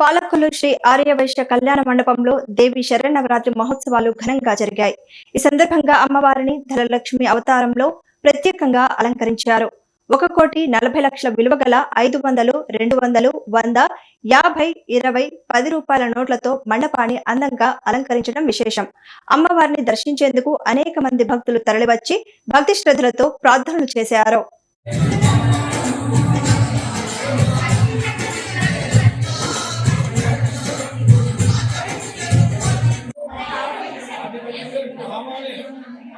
పాలకొల్లు శ్రీ ఆర్యవైశ్య కళ్యాణ మండపంలో దేవి శరణవరాత్రి మహోత్సవాలు ఘనంగా జరిగాయి. ఈ సందర్భంగా అమ్మవారిని ధనలక్ష్మి అవతారంలో ప్రత్యేకంగా అలంకరించారు. ఒక కోటి నలభై లక్షల విలువ గల ఐదు వందలు రెండు వందలు వంద యాభై ఇరవై పది రూపాయల నోట్లతో మండపాన్ని అందంగా అలంకరించడం విశేషం. అమ్మవారిని దర్శించేందుకు అనేక మంది భక్తులు తరలివచ్చి భక్తి శ్రద్ధలతో ప్రార్థనలు చేశారు.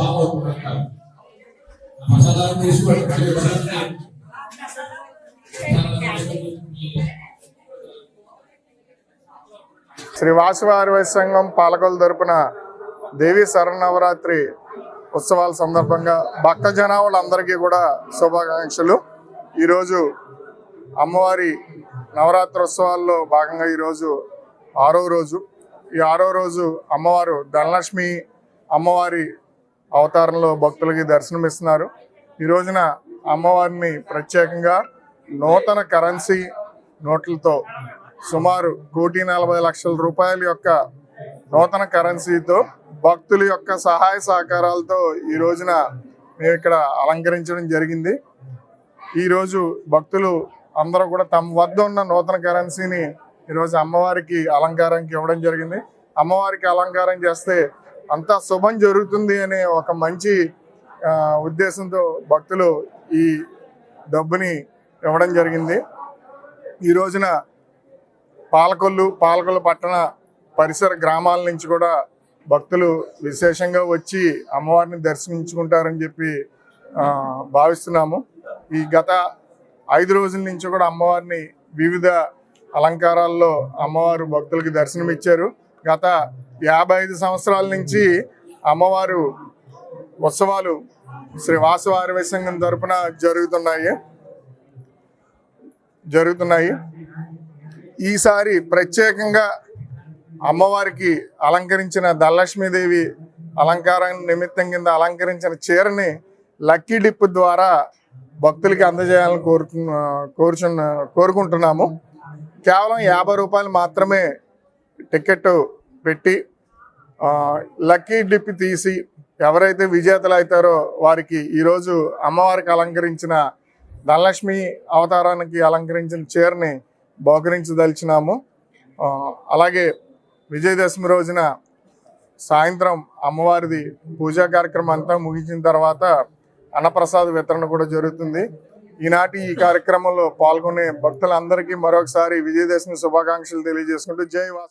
బాగోతున్నారు ప్రసాదాలు శ్రీ వాసువారి సంఘం పాలకొల తరపున దేవి శరణవరాత్రి ఉత్సవాల సందర్భంగా భక్త జనాభాలందరికీ కూడా శుభాకాంక్షలు. ఈరోజు అమ్మవారి నవరాత్రోత్సవాల్లో భాగంగా ఈరోజు ఆరో రోజు. ఈ ఆరో రోజు అమ్మవారు ధనలక్ష్మి అమ్మవారి అవతారంలో భక్తులకి దర్శనమిస్తున్నారు. ఈ రోజున అమ్మవారిని ప్రత్యేకంగా నూతన కరెన్సీ నోట్లతో సుమారు కోటి నలభై లక్షల రూపాయల యొక్క నూతన కరెన్సీతో భక్తుల యొక్క సహాయ సహకారాలతో ఈ రోజున మేము ఇక్కడ అలంకరించడం జరిగింది. ఈరోజు భక్తులు అందరూ కూడా తమ వద్ద ఉన్న నూతన కరెన్సీని ఈరోజు అమ్మవారికి అలంకారానికి ఇవ్వడం జరిగింది. అమ్మవారికి అలంకారం చేస్తే అంతా శుభం జరుగుతుంది అనే ఒక మంచి ఉద్దేశంతో భక్తులు ఈ డబ్బుని ఇవ్వడం జరిగింది. ఈ రోజున పాలకొల్లు పాలకొల్లు పట్టణ పరిసర గ్రామాల నుంచి కూడా భక్తులు విశేషంగా వచ్చి అమ్మవారిని దర్శించుకుంటారని చెప్పి భావిస్తున్నాము. ఈ గత ఐదు రోజుల నుంచి కూడా అమ్మవారిని వివిధ అలంకారాల్లో అమ్మవారు భక్తులకి దర్శనం ఇచ్చారు గత యాభై ఐదు సంవత్సరాల నుంచి అమ్మవారు ఉత్సవాలు శ్రీ వాసవారి సంఘం తరపున జరుగుతున్నాయి. జరుగుతున్నాయి. ఈసారి ప్రత్యేకంగా అమ్మవారికి అలంకరించిన ధనలక్ష్మీదేవి అలంకారం నిమిత్తం కింద అలంకరించిన చీరని లక్కీ డిప్ ద్వారా భక్తులకి అందజేయాలని కోరుకు కోరుచున్న కోరుకుంటున్నాము. కేవలం యాభై రూపాయలు మాత్రమే టికెట్ పెట్టి లక్కీ డిప్ తీసి ఎవరైతే విజేతలు అవుతారో వారికి ఈరోజు అమ్మవారికి అలంకరించిన ధనలక్ష్మి అవతారానికి అలంకరించిన చీరని బహుకరించదలిచినాము. అలాగే విజయదశమి రోజున సాయంత్రం అమ్మవారిది పూజా కార్యక్రమం అంతా ముగించిన తర్వాత అన్నప్రసాద వితరణ కూడా జరుగుతుంది. ఈనాటి ఈ కార్యక్రమంలో పాల్గొనే భక్తులందరికీ మరొకసారి విజయదశమి శుభాకాంక్షలు తెలియజేసుకుంటూ జై వాసు